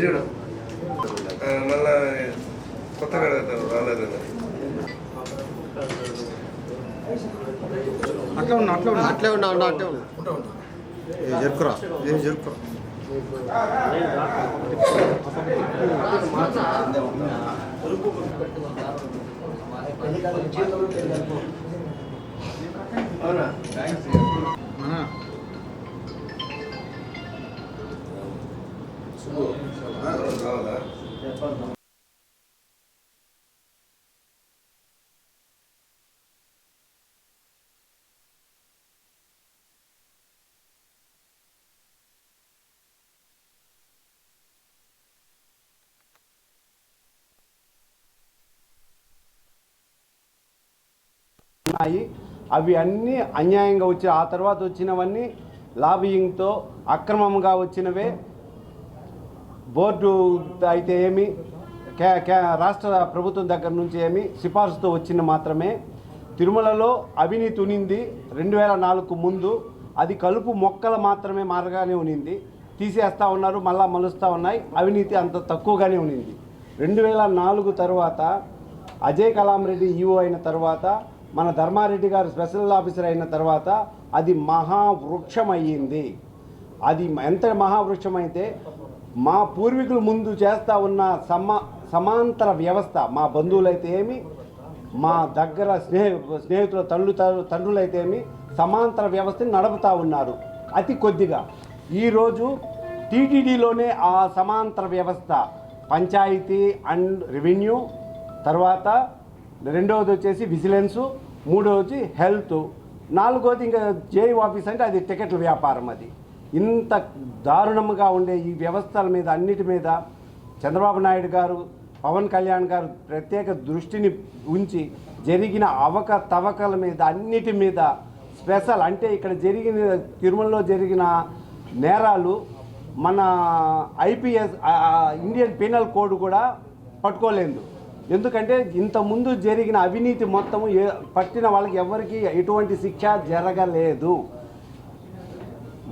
చూడు మళ్ళా కొత్తగా రాలేదు. అట్లా ఉన్నా అట్లా ఉన్నా. అట్లే ఉన్నా ఉన్నా అట్లే ఉన్నా. ఏ జరుకురా ఏ జరుకురా అన్నా, కావాలా ఉన్నాయి. అవి అన్నీ అన్యాయంగా వచ్చి ఆ తర్వాత వచ్చినవన్నీ లాబియింగ్తో అక్రమంగా వచ్చినవే. బోర్డు అయితే ఏమి రాష్ట్ర ప్రభుత్వం దగ్గర నుంచి ఏమి సిఫార్సుతో వచ్చిన మాత్రమే. తిరుమలలో అవినీతి ఉనింది. రెండు వేల నాలుగు ముందు అది కలుపు మొక్కలు మాత్రమే మారగానే ఉనింది. తీసేస్తూ ఉన్నారు మళ్ళా మలుస్తూ ఉన్నాయి. అవినీతి అంత తక్కువగానే ఉనింది. రెండు వేల నాలుగు తర్వాత అజయ్ కలాం రెడ్డి ఈఓ అయిన తర్వాత మన ధర్మారెడ్డి గారు స్పెషల్ ఆఫీసర్ అయిన తర్వాత అది మహావృక్షం అయ్యింది అది ఎంత మహావృక్షం అయితే మా పూర్వీకులు ముందు చేస్తూ ఉన్న సమా సమాంతర వ్యవస్థ మా బంధువులైతే ఏమి మా దగ్గర స్నేహ స్నేహితుల తల్లు తండ్రులైతే ఏమి సమాంతర వ్యవస్థని నడుపుతూ ఉన్నారు. అతి కొద్దిగా. ఈరోజు టీటీడీలోనే ఆ సమాంతర వ్యవస్థ పంచాయతీ అండ్ రెవెన్యూ తర్వాత రెండవది వచ్చేసి విజిలెన్సు మూడవది హెల్త్ నాలుగోది ఇంకా జేఈ ఆఫీస్ అంటే అది టికెట్ల వ్యాపారం అది. ఇంత దారుణంగా ఉండే ఈ వ్యవస్థల మీద అన్నిటి మీద చంద్రబాబు నాయుడు గారు పవన్ కళ్యాణ్ గారు ప్రత్యేక దృష్టిని ఉంచి జరిగిన అవక తవకల మీద అన్నిటి మీద స్పెషల్ అంటే ఇక్కడ జరిగిన తిరుమలలో జరిగిన నేరాలు మన ఐపీఎస్ ఇండియన్ పీనల్ కోడ్ కూడా పట్టుకోలేదు. ఎందుకంటే ఇంత ముందు జరిగిన అవినీతి మొత్తము పట్టిన వాళ్ళకి ఎవరికి ఎటువంటి శిక్ష జరగలేదు.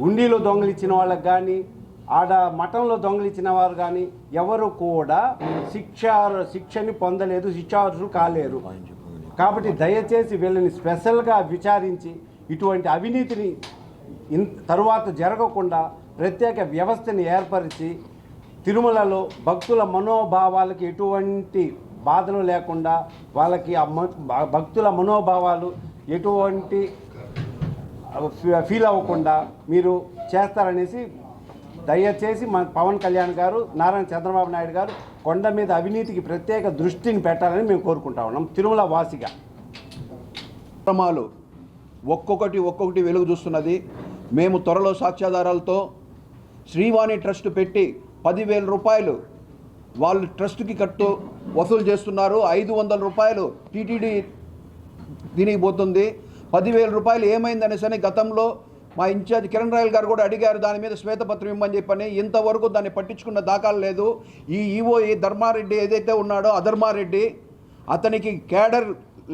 ఉండిలో దొంగలిచ్చిన వాళ్ళకి కానీ ఆడ మఠంలో దొంగలిచ్చిన వారు కానీ ఎవరు కూడా శిక్ష శిక్షని పొందలేదు శిక్షార్హులు కాలేరు. కాబట్టి దయచేసి వీళ్ళని స్పెషల్గా విచారించి ఇటువంటి అవినీతిని ఇన్ తరువాత జరగకుండా ప్రత్యేక వ్యవస్థని ఏర్పరిచి తిరుమలలో భక్తుల మనోభావాలకి ఎటువంటి బాధలు లేకుండా వాళ్ళకి భక్తుల మనోభావాలు ఎటువంటి ఫీల్ అవ్వకుండా మీరు చేస్తారనేసి దయచేసి మన పవన్ కళ్యాణ్ గారు నారాయణ చంద్రబాబు నాయుడు గారు కొండ మీద అవినీతికి ప్రత్యేక దృష్టిని పెట్టాలని మేము కోరుకుంటా ఉన్నాం. తిరుమల వాసిగా. కార్యక్రమాలు ఒక్కొక్కటి ఒక్కొక్కటి వెలుగు చూస్తున్నది. మేము త్వరలో సాక్ష్యాధారాలతో శ్రీవాణి ట్రస్ట్ పెట్టి పదివేల రూపాయలు వాళ్ళు ట్రస్ట్కి కట్టు వసూలు చేస్తున్నారు. ఐదు వందల రూపాయలు టీటీడీ దీనికి పోతుంది. పదివేల రూపాయలు ఏమైందనేసని గతంలో మా ఇన్ఛార్జ్ కిరణ్ రాయల్ గారు కూడా అడిగారు. దాని మీద శ్వేతపత్రం ఇమ్మని చెప్పని ఇంతవరకు దాన్ని పట్టించుకున్న దాఖలు లేదు. ఈ ఈవో ఈ ధర్మారెడ్డి ఏదైతే ఉన్నాడో అధర్మారెడ్డి అతనికి క్యాడర్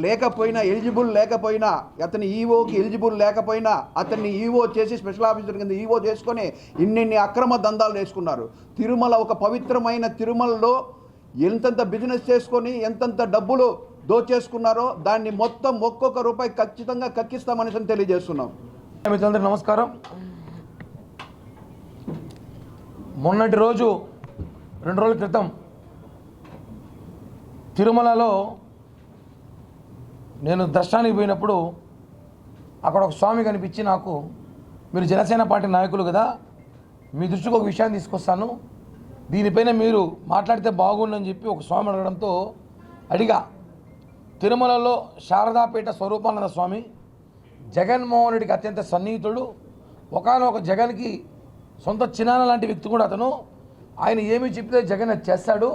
లేకపోయినా ఎలిజిబుల్ లేకపోయినా అతని ఈఓకి ఎలిజిబుల్ లేకపోయినా అతన్ని ఈఓ చేసి స్పెషల్ ఆఫీసర్ కింద ఈఓ చేసుకొని ఇన్నిన్ని అక్రమ దందాలు వేసుకున్నారు తిరుమల ఒక పవిత్రమైన తిరుమలలో ఎంతెంత బిజినెస్ చేసుకొని ఎంతెంత డబ్బులు దోచేసుకున్నారో దాన్ని మొత్తం ఒక్కొక్క రూపాయి ఖచ్చితంగా కక్కిస్తామని తెలియజేస్తున్నాం. మిత్రులందరూ నమస్కారం. మొన్నటి రోజు రెండు రోజుల క్రితం తిరుమలలో నేను దర్శనానికి పోయినప్పుడు అక్కడ ఒక స్వామి కనిపించి నాకు మీరు జనసేన పార్టీ నాయకులు కదా మీ దృష్టికి ఒక విషయాన్ని తీసుకొస్తాను. దీనిపైన మీరు మాట్లాడితే బాగుండని చెప్పి ఒక స్వామి అడగడంతో అడిగా. తిరుమలలో శారదాపీఠ స్వరూపానంద స్వామి జగన్మోహన్ రెడ్డికి అత్యంత సన్నిహితుడు. ఒకనొక జగన్కి సొంత చిన్నాన లాంటి వ్యక్తి కూడా అతను. ఆయన ఏమి చెప్తే జగన్ చేస్తాడు.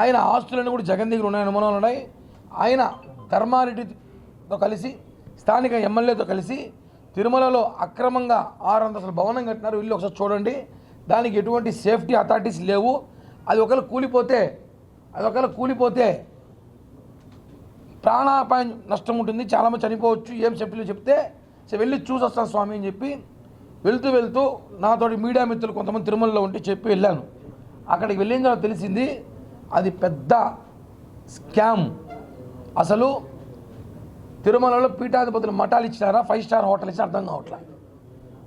ఆయన ఆస్తులన్నీ కూడా జగన్ దగ్గర ఉన్నాయి అనుమానాలు ఉన్నాయి. ఆయన ధర్మారెడ్డితో కలిసి స్థానిక ఎమ్మెల్యేతో కలిసి తిరుమలలో అక్రమంగా ఆరు అంతస్తుల భవనం కట్టినారు. ఇల్లు ఒకసారి చూడండి. దానికి ఎటువంటి సేఫ్టీ అథారిటీస్ లేవు. అది ఒకవేళ కూలిపోతే అది ఒకవేళ కూలిపోతే ప్రాణాపాయం నష్టం ఉంటుంది చాలామంది చనిపోవచ్చు ఏం చెప్పలేదు చెప్తే "సరే, వెళ్ళి చూసొస్తాను స్వామి అని చెప్పి వెళ్తూ వెళ్తూ నాతోటి మీడియా మిత్రులు కొంతమంది తిరుమలలో ఉంటే చెప్పి వెళ్ళాను. అక్కడికి వెళ్ళిన తర్వాత తెలిసింది అది పెద్ద స్కామ్. అసలు తిరుమలలో పీఠాధిపతులు మఠాలు ఇచ్చినారా? ఫైవ్ స్టార్ హోటల్ ఇచ్చి అర్థం కావట్లే.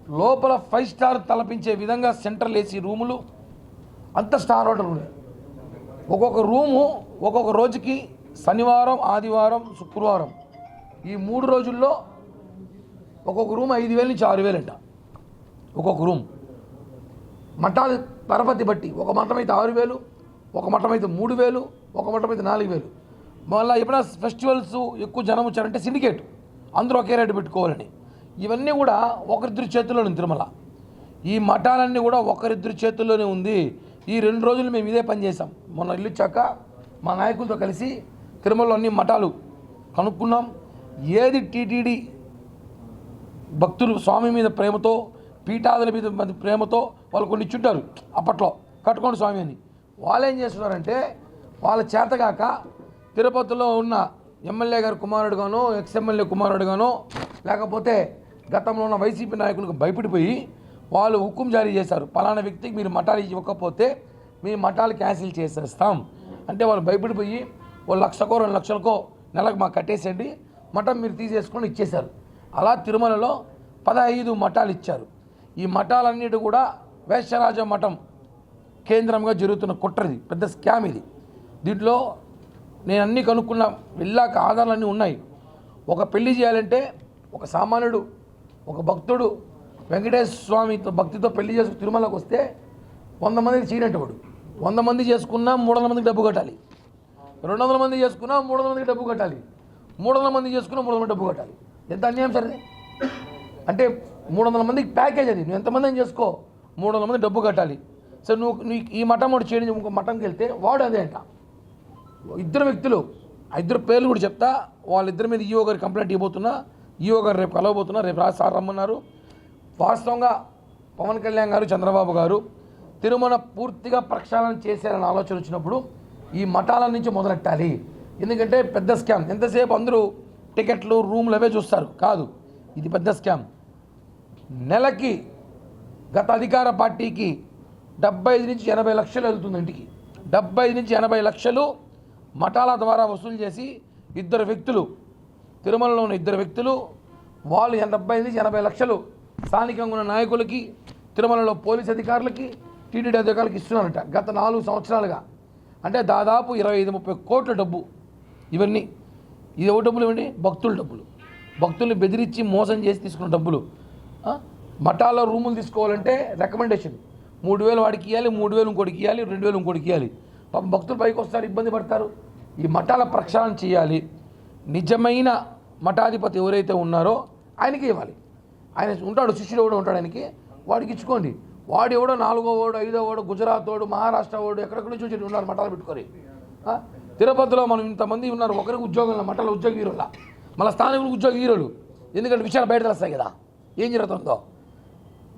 లోపల ఫైవ్ స్టార్ తలపించే విధంగా సెంట్రల్ ఏసీ రూములు అంత స్టార్ హోటల్ ఉన్నాయి. ఒక్కొక్క రూము ఒక్కొక్క రోజుకి శనివారం ఆదివారం శుక్రవారం ఈ మూడు రోజుల్లో ఒక్కొక్క రూమ్ ఐదు వేల నుంచి ఆరు వేలంట. ఒక్కొక్క రూమ్. మఠాలు పరపతి బట్టి ఒక మఠం అయితే ఆరు వేలు ఒక మఠం అయితే మూడు వేలు ఒక మఠం అయితే నాలుగు వేలు. మళ్ళీ ఎప్పుడైనా ఫెస్టివల్స్ ఎక్కువ జనం వచ్చారంటే సిండికేట్. అందరూ ఒకే రేటు పెట్టుకోవాలని. ఇవన్నీ కూడా ఒకరిద్దరి చేతుల్లోనే తిరుమల. ఈ మఠాలన్నీ కూడా ఒకరిద్దరి చేతుల్లోనే ఉంది. ఈ రెండు రోజులు మేము ఇదే పని చేసాం మొన్న ఇల్లు వచ్చాక మా నాయకులతో కలిసి తిరుమలలో అన్ని మఠాలు కనుక్కున్నాం. ఏది టీటీడీ భక్తులు స్వామి మీద ప్రేమతో పీఠాదుల మీద ప్రేమతో వాళ్ళు కొన్ని ఇచ్చుంటారు అప్పట్లో కట్టుకోండి స్వామి అని. వాళ్ళు ఏం చేస్తున్నారంటే వాళ్ళ చేతగాక తిరుపతిలో ఉన్న ఎమ్మెల్యే గారు కుమారుడుగానో ఎక్స్ ఎమ్మెల్యే కుమారుడుగానో లేకపోతే గతంలో ఉన్న వైసీపీ నాయకులకు భయపడిపోయి వాళ్ళు హుక్కుం జారీ చేశారు. పలానా వ్యక్తికి మీరు మఠాలు ఇవ్వకపోతే మీ మఠాలు క్యాన్సిల్ చేసేస్తాం. అంటే వాళ్ళు భయపడిపోయి ఓ లక్షకో రెండు లక్షలకో నెలకు మాకు కట్టేసేయండి. మఠం మీరు తీసేసుకొని ఇచ్చేశారు. అలా తిరుమలలో పదహైదు మఠాలు ఇచ్చారు. ఈ మఠాలన్నిటి కూడా వేశ్యరాజ మఠం కేంద్రంగా జరుగుతున్న కుట్రది పెద్ద స్కామ్ ఇది. దీంట్లో నేను అన్నీ కనుక్కున్న వెళ్ళాక ఆధారాలన్నీ ఉన్నాయి. ఒక పెళ్ళి చేయాలంటే ఒక సామాన్యుడు ఒక భక్తుడు వెంకటేశ్వర స్వామితో భక్తితో పెళ్ళి చేసుకు తిరుమలకు వస్తే వంద మందికి చీనట్టువాడు వంద మంది చేసుకున్నా మూడు వందల మందికి డబ్బు కట్టాలి. రెండు వందల మంది చేసుకున్నా మూడు వందల మందికి డబ్బు కట్టాలి. మూడు వందల మంది చేసుకున్నా మూడు వందల డబ్బు కట్టాలి. ఎంత అన్యాయం సరే అంటే మూడు వందల మందికి ప్యాకేజ్ అది. నువ్వు ఎంతమంది అని చేసుకో? మూడు వందల మంది డబ్బు కట్టాలి. సరే నువ్వు నీకు ఈ మఠం ఒకటి చేయడం ఇంకో మఠంకి వెళ్తే వాడు అదే అంట. ఇద్దరు వ్యక్తులు ఆ ఇద్దరు పేర్లు కూడా చెప్తా వాళ్ళిద్దరి మీద ఈఓ గారి కంప్లైంట్ ఇవ్వబోతున్నా ఈఓ గారు రేపు కలవబోతున్నా రేపు రాసి సార్ రమ్మన్నారు. వాస్తవంగా పవన్ కళ్యాణ్ గారు చంద్రబాబు గారు తిరుమల పూర్తిగా ప్రక్షాళన చేశారని ఆలోచన వచ్చినప్పుడు ఈ మఠాల నుంచి మొదలెట్టాలి. ఎందుకంటే పెద్ద స్కామ్. ఎంతసేపు అందరూ టికెట్లు రూమ్లు అవే చూస్తారు? కాదు. ఇది పెద్ద స్కామ్. నెలకి గత అధికార పార్టీకి డెబ్బై ఐదు నుంచి ఎనభై లక్షలు వెళ్తుంది ఇంటికి. డెబ్బై ఐదు నుంచి ఎనభై లక్షలు మఠాల ద్వారా వసూలు చేసి ఇద్దరు వ్యక్తులు తిరుమలలో ఉన్న ఇద్దరు వ్యక్తులు వాళ్ళు డెబ్బై ఐదు నుంచి ఎనభై లక్షలు స్థానికంగా ఉన్న నాయకులకి తిరుమలలో పోలీస్ అధికారులకి టీటీడీ అధికారులకి ఇస్తున్నారట గత నాలుగు సంవత్సరాలుగా. అంటే దాదాపు ఇరవై ఐదు ముప్పై కోట్ల డబ్బు ఇవన్నీ. ఇది ఎవరి డబ్బులు ఇవ్వండి? భక్తుల డబ్బులు. భక్తుల్ని బెదిరించి మోసం చేసి తీసుకున్న డబ్బులు. మఠాల్లో రూములు తీసుకోవాలంటే రికమెండేషన్ మూడు వేలు వాడికి ఇవ్వాలి మూడు వేలు ఇంకోటికి ఇవ్వాలి రెండు వేలు ఇంకోటికి ఇవ్వాలి పాపం భక్తులు పైకి వస్తారు ఇబ్బంది పడతారు. ఈ మఠాల ప్రక్షాళన చేయాలి. నిజమైన మఠాధిపతి ఎవరైతే ఉన్నారో ఆయనకి ఇవ్వాలి. ఆయన ఉంటాడు శిష్యుడు కూడా ఉంటాడు ఆయనకి. వాడికి ఇచ్చుకోండి. వాడు ఎవడో నాలుగో వాడు ఐదో వాడు గుజరాత్ వాడు మహారాష్ట్ర వాడు ఎక్కడెక్కడి నుంచి వచ్చి ఉన్నారు మఠాలు పెట్టుకొని. తిరుపతిలో మనం ఇంతమంది ఉన్నారు ఒకరికి ఉద్యోగం మఠాల ఉద్యోగ హీరోల మళ్ళీ స్థానికులు ఉద్యోగ హీరోలు ఎందుకంటే విషయాలు బయట తెలుస్తాయి కదా. ఏం జరుగుతుందో?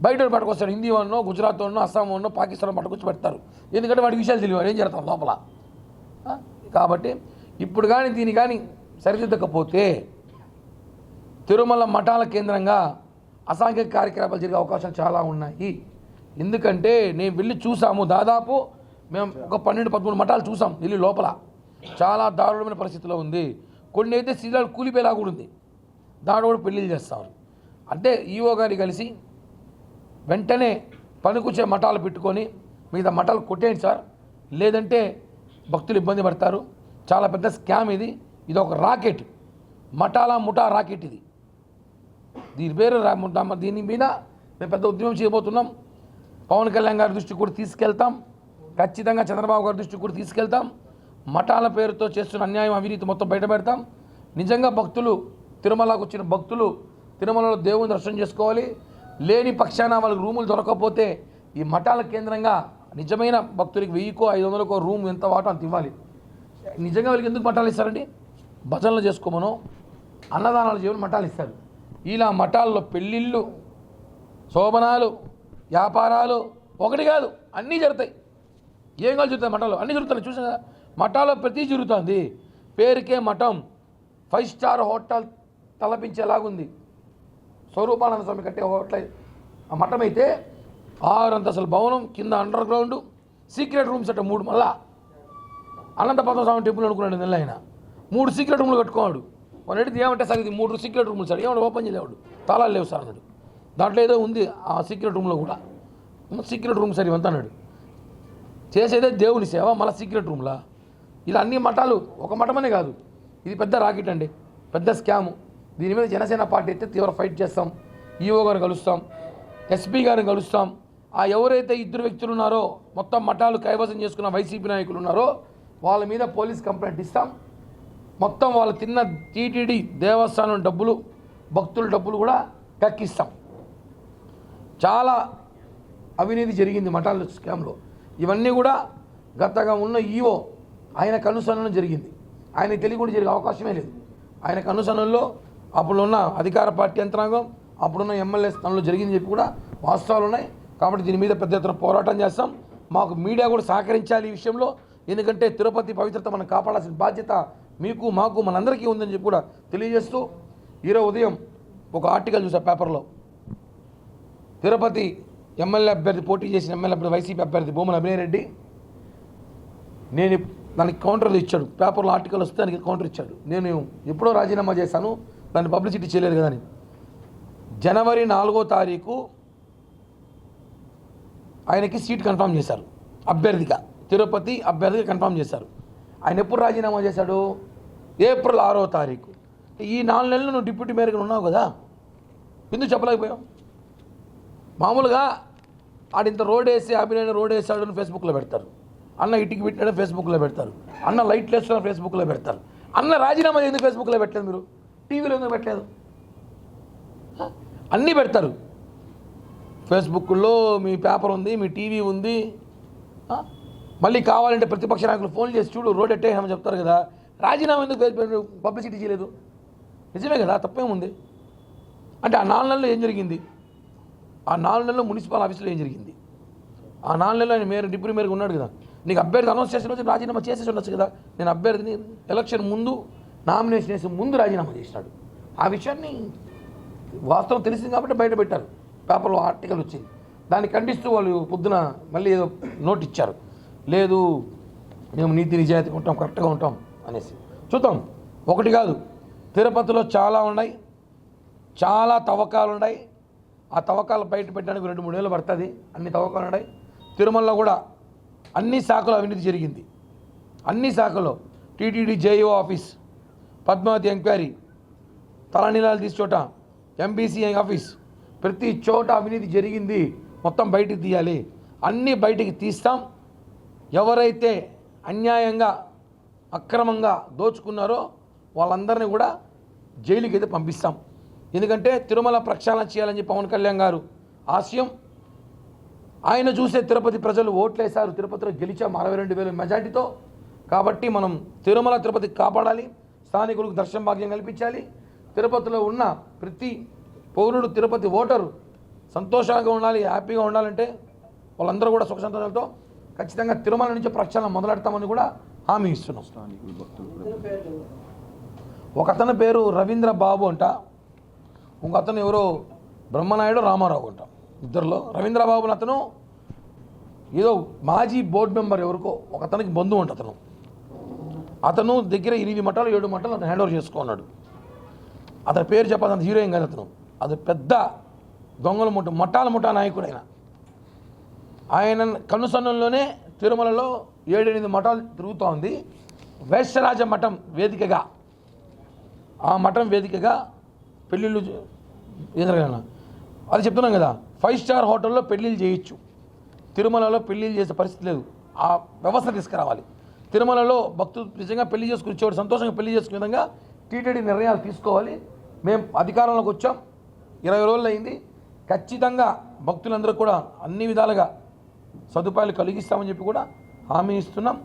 బయట పట్టుకొస్తాడు హిందీ వాడినో గుజరాత్ వాడినో అస్సాం వాడినో పాకిస్తాన్ పట్టుకొచ్చి పెడతారు. ఎందుకంటే వాడి విషయాలు తెలియదు ఏం జరుగుతాం లోపల? కాబట్టి ఇప్పుడు కానీ దీన్ని కానీ సరిదిద్దకపోతే తిరుమల మఠాల కేంద్రంగా అసాంఘిక కార్యకలాపాలు జరిగే అవకాశాలు చాలా ఉన్నాయి. ఎందుకంటే నేను వెళ్ళి చూసాము దాదాపు మేము ఒక పన్నెండు పదమూడు మఠాలు చూసాం వెళ్ళి లోపల. చాలా దారుణమైన పరిస్థితిలో ఉంది. కొన్ని అయితే శిలాలు కూలిపోయేలా కూడా ఉంది. దాంట్లో కూడా పెళ్ళిళ్ళు చేస్తారు. అంటే ఈఓ గారిని కలిసి వెంటనే పనికొచ్చే మఠాలు పెట్టుకొని మిగతా మఠాలు కొట్టేయండి సార్. లేదంటే భక్తులు ఇబ్బంది పడతారు. చాలా పెద్ద స్కామ్ ఇది. ఇది ఒక రాకెట్. మఠాల ముఠా రాకెట్ ఇది. దీని పేరు దీని మీద మేము పెద్ద ఉద్యమం చేయబోతున్నాం. పవన్ కళ్యాణ్ గారి దృష్టికి కూడా తీసుకెళ్తాం. ఖచ్చితంగా చంద్రబాబు గారి దృష్టికి కూడా తీసుకెళ్తాం. మఠాల పేరుతో చేస్తున్న అన్యాయం అవినీతి మొత్తం బయటపెడతాం నిజంగా భక్తులు తిరుమలకు వచ్చిన భక్తులు తిరుమలలో దేవుని దర్శనం చేసుకోవాలి. లేని పక్షాన వాళ్ళకి రూములు దొరకకపోతే ఈ మఠాల కేంద్రంగా నిజమైన భక్తులకి వెయ్యికో ఐదు వందలకో రూమ్ ఎంత వాటో అంత ఇవ్వాలి. నిజంగా వాళ్ళకి ఎందుకు మఠాలు ఇస్తారండి? భజనలు చేసుకోమను అన్నదానాలు చేయమని మఠాలు ఇస్తారు. ఇలా మఠాల్లో పెళ్ళిళ్ళు శోభనాలు వ్యాపారాలు ఒకటి కాదు అన్నీ జరుగుతాయి. ఏం కాదు జరుగుతాయి మఠాలు? అన్నీ జరుగుతాయి చూసిన మఠాల్లో ప్రతి జరుగుతుంది. పేరుకే మఠం. ఫైవ్ స్టార్ హోటల్ తలపించేలాగుంది. స్వరూపానంద స్వామి కట్టే హోటల్ ఆ మఠం అయితే ఆరు అంతస్తుల భవనం కింద అండర్ గ్రౌండ్ సీక్రెట్ రూమ్స్ అట్ట మూడు మళ్ళా. అనంతపద్మ స్వామి టెంపుల్ అనుకున్నాడు నెల ఆయన మూడు సీక్రెట్ రూమ్లు కట్టుకోవాడు వాడు అడిగితే ఏమంటే సార్ ఇది మూడు సీక్రెట్ రూమ్లు సార్. ఏమన్నా ఓపెన్ చేయలేవాడు. తాళాలు లేవు సార్ అన్నాడు. దాంట్లో ఏదో ఉంది ఆ సీక్రెట్ రూమ్లో కూడా. సీక్రెట్ రూమ్ సార్ ఇవంతా అన్నాడు. చేసేదే దేవుని సేవ మళ్ళీ సీక్రెట్ రూమ్లా ఇలా అన్ని మఠాలు ఒక మఠమనే కాదు. ఇది పెద్ద రాకెట్ అండి. పెద్ద స్కాము దీని మీద జనసేన పార్టీ అయితే తీవ్ర ఫైట్ చేస్తాం. ఈఓ గారు కలుస్తాం. ఎస్పీ గారిని కలుస్తాం. ఆ ఎవరైతే ఇద్దరు వ్యక్తులు ఉన్నారో మొత్తం మఠాలు కైవసం చేసుకున్న వైసీపీ నాయకులు ఉన్నారో వాళ్ళ మీద పోలీస్ కంప్లైంట్ ఇస్తాం. మొత్తం వాళ్ళు తిన్న టీటీడీ దేవస్థానం డబ్బులు భక్తుల డబ్బులు కూడా కక్కిస్తాం. చాలా అవినీతి జరిగింది మఠాల స్కామ్లో. ఇవన్నీ కూడా గతగా ఉన్న ఈవో ఆయన కనుసనలో జరిగింది. ఆయన తెలియకుండా కూడా జరిగే అవకాశమే లేదు. ఆయన కనుసనల్లో అప్పుడున్న అధికార పార్టీ యంత్రాంగం అప్పుడున్న ఎమ్మెల్యే స్థానంలో జరిగింది చెప్పి కూడా వాస్తవాలు ఉన్నాయి. కాబట్టి దీని మీద పెద్ద ఎత్తున పోరాటం చేస్తాం. మాకు మీడియా కూడా సహకరించాలి ఈ విషయంలో. ఎందుకంటే తిరుపతి పవిత్రత మనం కాపాడాల్సిన బాధ్యత మీకు మాకు మనందరికీ ఉందని చెప్పి కూడా తెలియజేస్తూ ఈరోజు ఉదయం ఒక ఆర్టికల్ చూసా పేపర్లో. తిరుపతి ఎమ్మెల్యే అభ్యర్థి పోటీ చేసిన ఎమ్మెల్యే అభ్యర్థి వైసీపీ అభ్యర్థి భూమన అభినయరెడ్డి. నేను దానికి కౌంటర్లు ఇచ్చాడు. పేపర్లో ఆర్టికల్ వస్తే దానికి కౌంటర్ ఇచ్చాడు. నేను ఎప్పుడో రాజీనామా చేశాను. దాన్ని పబ్లిసిటీ చేయలేదు కదా అని. జనవరి నాలుగో తారీఖు ఆయనకి సీట్ కన్ఫర్మ్ చేశారు. అభ్యర్థిగా. తిరుపతి అభ్యర్థిగా కన్ఫర్మ్ చేశారు. ఆయన ఎప్పుడు రాజీనామా చేశాడు? ఏప్రిల్ ఆరో తారీఖు. ఈ నాలుగు నెలలు నువ్వు డిప్యూటీ మేరకు ఉన్నావు కదా. ఎందుకు చెప్పలేకపోయావు? మామూలుగా ఆడింత రోడ్ వేసి అభినయన రోడ్ వేసాడు అని ఫేస్బుక్లో పెడతారు. అన్న ఇటుకి పెట్టాడు ఫేస్బుక్లో పెడతారు. అన్న లైట్ వేస్తాడని ఫేస్బుక్లో పెడతారు. అన్న రాజీనామా ఎందుకు ఫేస్బుక్లో పెట్టలేదు మీరు. టీవీలో ఎందుకు పెట్టలేదు? అన్నీ పెడతారు. ఫేస్బుక్లో మీ పేపర్ ఉంది మీ టీవీ ఉంది. మళ్ళీ కావాలంటే ప్రతిపక్ష నాయకులు ఫోన్ చేసి చూడు రోడ్ ఎట్టేసామని చెప్తారు కదా. రాజీనామా ఎందుకు పబ్లిసిటీ చేయలేదు? నిజమే కదా తప్పేముంది? అంటే ఆ నాలుగు నెలల్లో ఏం జరిగింది? ఆ నాలుగు నెలలు మున్సిపల్ ఆఫీస్లో ఏం జరిగింది? ఆ నాలుగు నెలలు ఆయన మేయర్ డిప్యూటీ మేరకు ఉన్నాడు కదా. నీకు అభ్యర్థి అనౌన్స్ చేసిన రోజు రాజీనామా చేసేసి ఉండొచ్చు కదా. నేను అభ్యర్థిని ఎలక్షన్ ముందు నామినేషన్ వేసి ముందు రాజీనామా చేసినాడు. ఆ విషయాన్ని వాస్తవం తెలిసింది కాబట్టి బయట పెట్టారు. పేపర్లో ఆర్టికల్ వచ్చింది. దాన్ని ఖండిస్తూ వాళ్ళు పొద్దున మళ్ళీ ఏదో నోట్ ఇచ్చారు. లేదు మేము నీతి నిజాయితీగా ఉంటాం కరెక్ట్గా ఉంటాం అనేసి. చూద్దాం. ఒకటి కాదు తిరుపతిలో చాలా ఉన్నాయి. చాలా తవ్వకాలు ఉన్నాయి. ఆ తవ్వకాలు బయట పెట్టడానికి రెండు మూడు వేలు పడుతుంది. అన్ని తవ్వకాలు ఉన్నాయి. తిరుమలలో కూడా అన్ని శాఖలో అవినీతి జరిగింది. అన్ని శాఖలో. TTD JEO office Padmavathi enquiry తలనీలాలు తీసి చోట ఎంబీసీ ఆఫీస్ ప్రతి చోట అవినీతి జరిగింది. మొత్తం బయటికి తీయాలి. అన్నీ బయటికి తీస్తాం. ఎవరైతే అన్యాయంగా అక్రమంగా దోచుకున్నారో వాళ్ళందరినీ కూడా జైలుకి అయితే పంపిస్తాం. ఎందుకంటే తిరుమల ప్రక్షాళన చేయాలని చెప్పి పవన్ కళ్యాణ్ గారు ఆశయం. ఆయన చూసే తిరుపతి ప్రజలు ఓట్లేశారు. తిరుపతిలో గెలిచాం అరవై రెండు వేల మెజార్టీతో. కాబట్టి మనం తిరుమల తిరుపతి కాపాడాలి. స్థానికులకు దర్శన భాగ్యం కల్పించాలి. తిరుపతిలో ఉన్న ప్రతి పౌరుడు తిరుపతి ఓటరు సంతోషంగా ఉండాలి హ్యాపీగా ఉండాలంటే వాళ్ళందరూ కూడా సుఖ సంతోషాలతో ఖచ్చితంగా తిరుమల నుంచి ప్రక్షాళన మొదలెడతామని కూడా హామీ ఇస్తున్నాం. ఒక అతని పేరు రవీంద్ర బాబు అంట. ఇంకో అతను ఎవరో బ్రహ్మనాయుడు రామారావు అంట. ఇద్దరిలో రవీంద్రబాబు అతను ఏదో మాజీ బోర్డు మెంబర్ ఎవరికో ఒక అతనికి బంధువు అంట అతను. అతను దగ్గర ఎనిమిది మఠాలు ఏడు మఠాలు అతను హ్యాండ్ ఓవర్ చేసుకున్నాడు అతని పేరు చెప్పాల్సిన హీరోయిన్ కాదు అతను. అది పెద్ద దొంగల ముఠ మఠాల ముఠా నాయకుడు ఆయన. ఆయన కనుసన్నంలోనే తిరుమలలో ఏడెనిమిది మఠాలు తిరుగుతూ ఉంది వైశ్యరాజ మఠం వేదికగా. ఆ మఠం వేదికగా పెళ్ళిళ్ళు చే- అది చెప్తున్నాం కదా ఫైవ్ స్టార్ హోటల్లో పెళ్ళిళ్ళు చేయొచ్చు. తిరుమలలో పెళ్ళిళ్ళు చేసే పరిస్థితి లేదు. ఆ వ్యవస్థ తీసుకురావాలి. తిరుమలలో భక్తులు నిజంగా పెళ్ళి చేసుకుని వచ్చేవాడు సంతోషంగా పెళ్ళి చేసుకునే విధంగా టీటీడీ నిర్ణయాలు తీసుకోవాలి. మేము అధికారంలోకి వచ్చాం. ఇరవై రోజులు అయింది ఖచ్చితంగా భక్తులందరూ కూడా అన్ని విధాలుగా సదుపాయాలు కలిగిస్తామని చెప్పి కూడా హామీ ఇస్తున్నాం.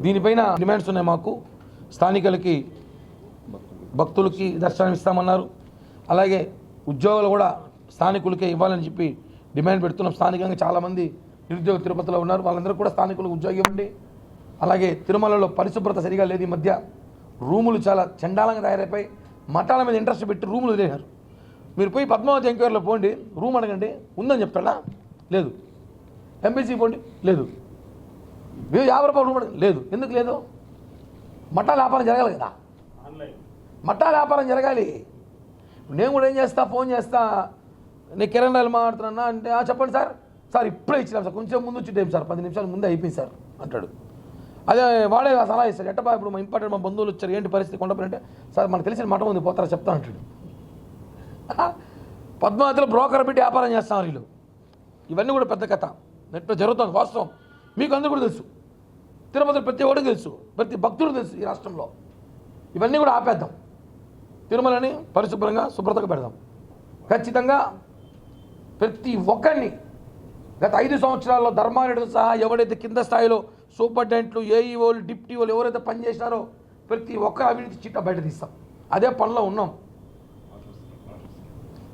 దీనిపైన డిమాండ్స్ ఉన్నాయి మాకు. స్థానికులకి భక్తులకి దర్శనం ఇస్తామన్నారు. అలాగే ఉద్యోగాలు కూడా స్థానికులకే ఇవ్వాలని చెప్పి డిమాండ్ పెడుతున్నాం. స్థానికంగా చాలామంది నిరుద్యోగ తిరుపతిలో ఉన్నారు. వాళ్ళందరూ కూడా స్థానికులకు ఉద్యోగం ఇవ్వండి. అలాగే తిరుమలలో పరిశుభ్రత సరిగా లేదు ఈ మధ్య. రూములు చాలా చండాలంగా తయారైపోయి మఠాల మీద ఇంట్రెస్ట్ పెట్టి రూములు వదిలేశారు. మీరు పోయి పద్మావతి ఎంక్వైరీలో పోండి. రూమ్ అడగండి. ఉందని చెప్తాడా? లేదు. ఎంబీసీ పోండి. లేదు. మీరు యాభై రూపాయలు రూమ్ అడగండి లేదు. ఎందుకు లేదు? మఠాల వ్యాపారం జరగాలి కదా? మఠాల వ్యాపారం జరగాలి. నేను కూడా ఏం చేస్తా ఫోన్ చేస్తా. నేను కిరణ్ రాయలు మాట్లాడుతున్నా అంటే "ఆ, చెప్పండి సార్. సార్ ఇప్పుడే ఇచ్చినాం సార్. కొంచెం ముందు వచ్చి టైం సార్. పది నిమిషాలు ముందే అయిపోయింది సార్ అంటాడు. అదే వాడే సలహా ఇస్తాడు. ఎట్టబా ఇప్పుడు మా ఇంపార్టెంట్ మా బంధువులు వచ్చారు. ఏంటి పరిస్థితి? కొండపల్లి అంటే సార్ మనకు తెలిసిన మఠం ఉంది పోతారా చెప్తా అంటాడు. పద్మావతిలో బ్రోకర్ పెట్టి వ్యాపారం చేస్తున్నారు వీళ్ళు. ఇవన్నీ కూడా పెద్ద కథ. నెట్లో జరుగుతుంది వాస్తవం. మీకు అందరూ కూడా తెలుసు. తిరుపతిలో ప్రతి ఒక్కడికి తెలుసు. ప్రతి భక్తుడు తెలుసు ఈ రాష్ట్రంలో. ఇవన్నీ కూడా ఆపేద్దాం. తిరుమలని పరిశుభ్రంగా శుభ్రతగా పెడదాం. ఖచ్చితంగా ప్రతి ఒక్కరిని గత ఐదు సంవత్సరాల్లో ధర్మారెడ్డి సహా ఎవరైతే కింద స్థాయిలో సూపరింటెండెంట్లు ఏఈఓలు డిప్టీఓలు ఎవరైతే పనిచేసినారో ప్రతి ఒక్క అవినీతి చిట్ట బయట తీస్తాం. అదే పనిలో ఉన్నాం.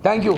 Thank you